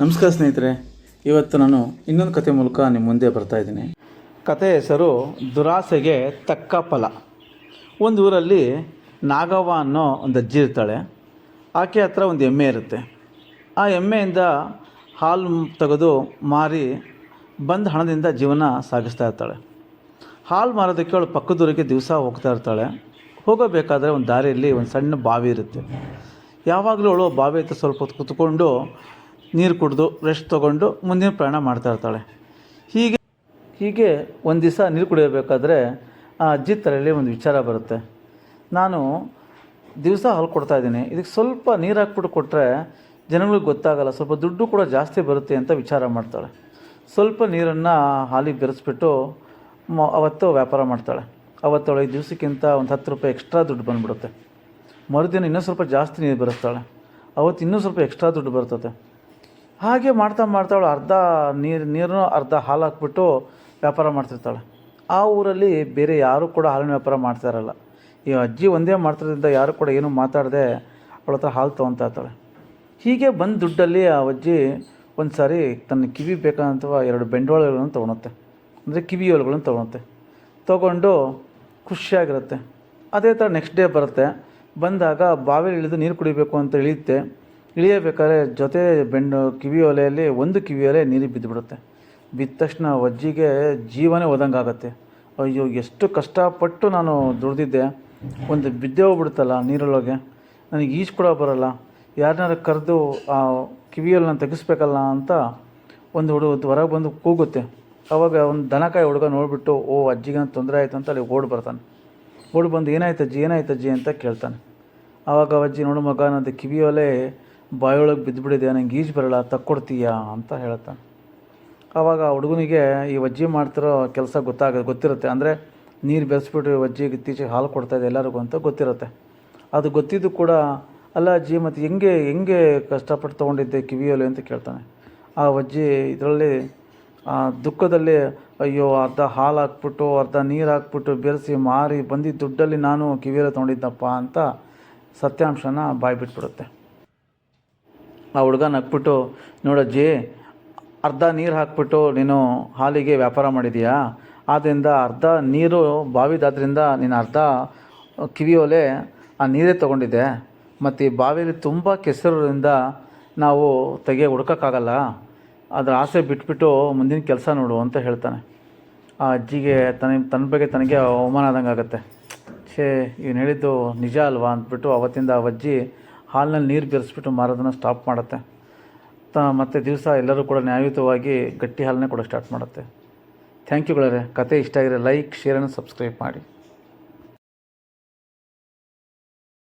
ನಮಸ್ಕಾರ ಸ್ನೇಹಿತರೆ, ಇವತ್ತು ನಾನು ಇನ್ನೊಂದು ಕತೆ ಮೂಲಕ ನಿಮ್ಮ ಮುಂದೆ ಬರ್ತಾ ಇದ್ದೀನಿ. ಕತೆ ಹೆಸರು ದುರಾಸೆಗೆ ತಕ್ಕ ಫಲ. ಒಂದು ಊರಲ್ಲಿ ನಾಗವ್ವ ಅನ್ನೋ ಒಂದು ಅಜ್ಜಿ ಇರ್ತಾಳೆ. ಆಕೆ ಹತ್ರ ಒಂದು ಎಮ್ಮೆ ಇರುತ್ತೆ. ಆ ಎಮ್ಮೆಯಿಂದ ಹಾಲು ತೆಗೆದು ಮಾರಿ ಬಂದ ಹಣದಿಂದ ಜೀವನ ಸಾಗಿಸ್ತಾ ಇರ್ತಾಳೆ. ಹಾಲು ಮಾರೋದಕ್ಕೆ ಅವಳು ಪಕ್ಕದೂರಿಗೆ ದಿವಸ ಹೋಗ್ತಾ ಇರ್ತಾಳೆ. ಹೋಗಬೇಕಾದ್ರೆ ಒಂದು ದಾರಿಯಲ್ಲಿ ಒಂದು ಸಣ್ಣ ಬಾವಿ ಇರುತ್ತೆ. ಯಾವಾಗಲೂ ಅವಳು ಬಾವಿ ಹತ್ರ ಸ್ವಲ್ಪ ಹೊತ್ತು ಕುತ್ಕೊಂಡು ನೀರು ಕುಡಿದು ರೆಸ್ಟ್ ತೊಗೊಂಡು ಮುಂದಿನ ಪ್ರಯಾಣ ಮಾಡ್ತಾ ಇರ್ತಾಳೆ. ಹೀಗೆ ಹೀಗೆ ಒಂದು ದಿವಸ ನೀರು ಕುಡಿಯಬೇಕಾದ್ರೆ ಆ ಅಜ್ಜಿ ತಲೆಯಲ್ಲಿ ಒಂದು ವಿಚಾರ ಬರುತ್ತೆ. ನಾನು ದಿವಸ ಹಾಲು ಕೊಡ್ತಾ ಇದ್ದೀನಿ. ಇದಕ್ಕೆ ಸ್ವಲ್ಪ ನೀರು ಹಾಕ್ಬಿಟ್ಟು ಕೊಟ್ಟರೆ ಜನಗಳಿಗೆ ಗೊತ್ತಾಗಲ್ಲ, ಸ್ವಲ್ಪ ದುಡ್ಡು ಕೂಡ ಜಾಸ್ತಿ ಬರುತ್ತೆ ಅಂತ ವಿಚಾರ ಮಾಡ್ತಾಳೆ. ಸ್ವಲ್ಪ ನೀರನ್ನು ಹಾಲಿಗೆ ಬೆರೆಸ್ಬಿಟ್ಟು ಮ, ಅವತ್ತು ವ್ಯಾಪಾರ ಮಾಡ್ತಾಳೆ. ಅವತ್ತು ಅವಳಿಗೆ ದಿವಸಕ್ಕಿಂತ ಒಂದು ಹತ್ತು ರೂಪಾಯಿ ಎಕ್ಸ್ಟ್ರಾ ದುಡ್ಡು ಬಂದುಬಿಡುತ್ತೆ. ಮರುದಿನ ಇನ್ನೂ ಸ್ವಲ್ಪ ಜಾಸ್ತಿ ನೀರು ಬೆರೆಸ್ತಾಳೆ. ಅವತ್ತು ಇನ್ನೂ ಸ್ವಲ್ಪ ಎಕ್ಸ್ಟ್ರಾ ದುಡ್ಡು ಬರ್ತದೆ. ಹಾಗೆ ಮಾಡ್ತಾ ಮಾಡ್ತಾಳು ಅರ್ಧ ನೀರು ನೀರನ್ನು ಅರ್ಧ ಹಾಲು ಹಾಕ್ಬಿಟ್ಟು ವ್ಯಾಪಾರ ಮಾಡ್ತಿರ್ತಾಳೆ. ಆ ಊರಲ್ಲಿ ಬೇರೆ ಯಾರೂ ಕೂಡ ಹಾಲಿನ ವ್ಯಾಪಾರ ಮಾಡ್ತಾ ಇರಲ್ಲ. ಈ ಅಜ್ಜಿ ಒಂದೇ ಮಾಡ್ತಿರೋದ್ರಿಂದ ಯಾರು ಕೂಡ ಏನೂ ಮಾತಾಡದೆ ಅವಳ ಹತ್ರ ಹಾಲು ತೊಗೊತಾ ಇರ್ತಾಳೆ. ಹೀಗೆ ಬಂದ ದುಡ್ಡಲ್ಲಿ ಆ ಅಜ್ಜಿ ಒಂದು ಸಾರಿ ತನ್ನ ಕಿವಿ ಬೇಕಾದಂಥ ಎರಡು ಬೆಂಡವಾಳಗಳನ್ನು ತೊಗೊಳುತ್ತೆ. ಅಂದರೆ ಕಿವಿಯೋಲುಗಳನ್ನು ತೊಗೊಳುತ್ತೆ. ತೊಗೊಂಡು ಖುಷಿಯಾಗಿರುತ್ತೆ. ಅದೇ ಥರ ನೆಕ್ಸ್ಟ್ ಡೇ ಬರುತ್ತೆ. ಬಂದಾಗ ಬಾವಿಲಿ ಇಳಿದು ನೀರು ಕುಡಿಬೇಕು ಅಂತ ಇಳಿಯುತ್ತೆ. ಇಳಿಯಬೇಕಾದ್ರೆ ಜೊತೆ ಬೆಂಡು ಕಿವಿ ಒಲೆಯಲ್ಲಿ ಒಂದು ಕಿವಿ ಒಲೆ ನೀರಿಗೆ ಬಿದ್ದುಬಿಡುತ್ತೆ. ಬಿದ್ದ ತಕ್ಷಣ ಒಜ್ಜಿಗೆ ಜೀವನೇ ಆಗುತ್ತೆ ಅಯ್ಯೋ, ಎಷ್ಟು ಕಷ್ಟಪಟ್ಟು ನಾನು ದುಡ್ದಿದ್ದೆ. ಒಂದು ಬಿದ್ದೆ ಹೋಗ್ಬಿಡುತ್ತಲ್ಲ ನೀರೊಳಗೆ. ನನಗೆ ಈಜು ಕೂಡ ಬರೋಲ್ಲ. ಯಾರನ್ನಾರು ಕರೆದು ಆ ಕಿವಿಯಲ್ಲಿ ನಾನು ತೆಗೆಸ್ಬೇಕಲ್ಲ ಅಂತ ಒಂದು ಹುಡುಗ ಹೊರಗೆ ಬಂದು ಕೂಗುತ್ತೆ. ಅವಾಗ ಒಂದು ದನಕಾಯಿ ಹುಡುಗ ನೋಡಿಬಿಟ್ಟು, ಓ ಅಜ್ಜಿಗೆ ತೊಂದರೆ ಆಯಿತು ಅಂತ ಅಲ್ಲಿ ಓಡಿ ಬರ್ತಾನೆ. ಓಡಿ ಬಂದು ಏನಾಯ್ತು ಅಜ್ಜಿ ಏನಾಯ್ತು ಅಜ್ಜಿ ಅಂತ ಕೇಳ್ತಾನೆ. ಆವಾಗ ಅಜ್ಜಿ, ನೋಡು ಮಗ ನನ್ನದು ಕಿವಿಯೊಲೆ ಬಾಯೊಳಗೆ ಬಿದ್ದುಬಿಟ್ಟಿದೆ ನಂಗೆ ಈಜು ಬರಲ್ಲ, ತಕ್ಕೊಡ್ತೀಯಾ ಅಂತ ಹೇಳ್ತಾನೆ. ಆವಾಗ ಹುಡುಗನಿಗೆ ಈ ವಜ್ಜಿ ಮಾಡ್ತಿರೋ ಕೆಲಸ ಗೊತ್ತಾಗ, ಗೊತ್ತಿರುತ್ತೆ. ಅಂದರೆ ನೀರು ಬೆರೆಸ್ಬಿಟ್ಟು ವಜ್ಜಿಗೆ ಇತ್ತೀಚೆಗೆ ಹಾಲು ಕೊಡ್ತಾಯಿದೆ ಎಲ್ಲರಿಗೂ ಅಂತ ಗೊತ್ತಿರುತ್ತೆ. ಅದು ಗೊತ್ತಿದ್ದು ಕೂಡ, ಅಲ್ಲ ಅಜ್ಜಿ, ಮತ್ತು ಹೆಂಗೆ ಹೆಂಗೆ ಕಷ್ಟಪಟ್ಟು ತೊಗೊಂಡಿದ್ದೆ ಕಿವಿಯಲ್ಲಿ ಅಂತ ಕೇಳ್ತಾನೆ. ಆ ಅಜ್ಜಿ ಇದರಲ್ಲಿ, ಆ ದುಃಖದಲ್ಲಿ, ಅಯ್ಯೋ, ಅರ್ಧ ಹಾಲು ಹಾಕ್ಬಿಟ್ಟು, ಅರ್ಧ ನೀರು ಹಾಕ್ಬಿಟ್ಟು ಬೆರೆಸಿ ಮಾರಿ ಬಂದಿದ್ದ ದುಡ್ಡಲ್ಲಿ ನಾನು ಕಿವಿಯಲ್ಲಿ ತೊಗೊಂಡಿದ್ದಪ್ಪ ಅಂತ ಸತ್ಯಾಂಶನ ಬಾಯಿ ಬಿಟ್ಬಿಡುತ್ತೆ ಆ ಹುಡುಗ ನಕ್ಬಿಟ್ಟು ನೋಡಜ್ಜಿ ಅರ್ಧ ನೀರು ಹಾಕ್ಬಿಟ್ಟು ನೀನು ಹಾಲಿಗೆ ವ್ಯಾಪಾರ ಮಾಡಿದೀಯಾ? ಆದ್ದರಿಂದ ಅರ್ಧ ನೀರು ಬಾವಿದಾದ್ರಿಂದ ನೀನು ಅರ್ಧ ಕಿವಿಯೋಲೆ ಆ ನೀರೇ ತೊಗೊಂಡಿದ್ದೆ. ಮತ್ತು ಈ ಬಾವಿಯಲ್ಲಿ ತುಂಬ ಕೆಸರಿಂದ ನಾವು ತೆಗೆ ಹುಡ್ಕೋಕ್ಕಾಗಲ್ಲ. ಅದರ ಆಸೆ ಬಿಟ್ಬಿಟ್ಟು ಮುಂದಿನ ಕೆಲಸ ನೋಡು, ಅಂತ ಹೇಳ್ತಾನೆ. ಆ ಅಜ್ಜಿಗೆ ತನ ತನ್ನ ಬಗ್ಗೆ ತನಗೆ ಅವಮಾನ ಆದಂಗೆ ಆಗುತ್ತೆ ಛೇ, ಇವನು ಹೇಳಿದ್ದು ನಿಜ ಅಲ್ವಾ? ಅಂದ್ಬಿಟ್ಟು ಅವತ್ತಿಂದ ಆ ಅಜ್ಜಿ ಹಾಲಿನಲ್ಲಿ ನೀರು ಬೆರೆಸ್ಬಿಟ್ಟು ಮಾರೋದನ್ನು ಸ್ಟಾಪ್ ಮಾಡುತ್ತೆ. ತ, ಮತ್ತು ದಿವಸ ಎಲ್ಲರೂ ಕೂಡ ನ್ಯಾಯಯುತವಾಗಿ ಗಟ್ಟಿ ಹಾಲನ್ನೇ ಕೂಡ ಸ್ಟಾರ್ಟ್ ಮಾಡುತ್ತೆ. ಥ್ಯಾಂಕ್ ಯುಗಳೇ ಕತೆ ಇಷ್ಟ ಆಗಿರೋ ಲೈಕ್ ಶೇರನ್ನು ಸಬ್ಸ್ಕ್ರೈಬ್ ಮಾಡಿ.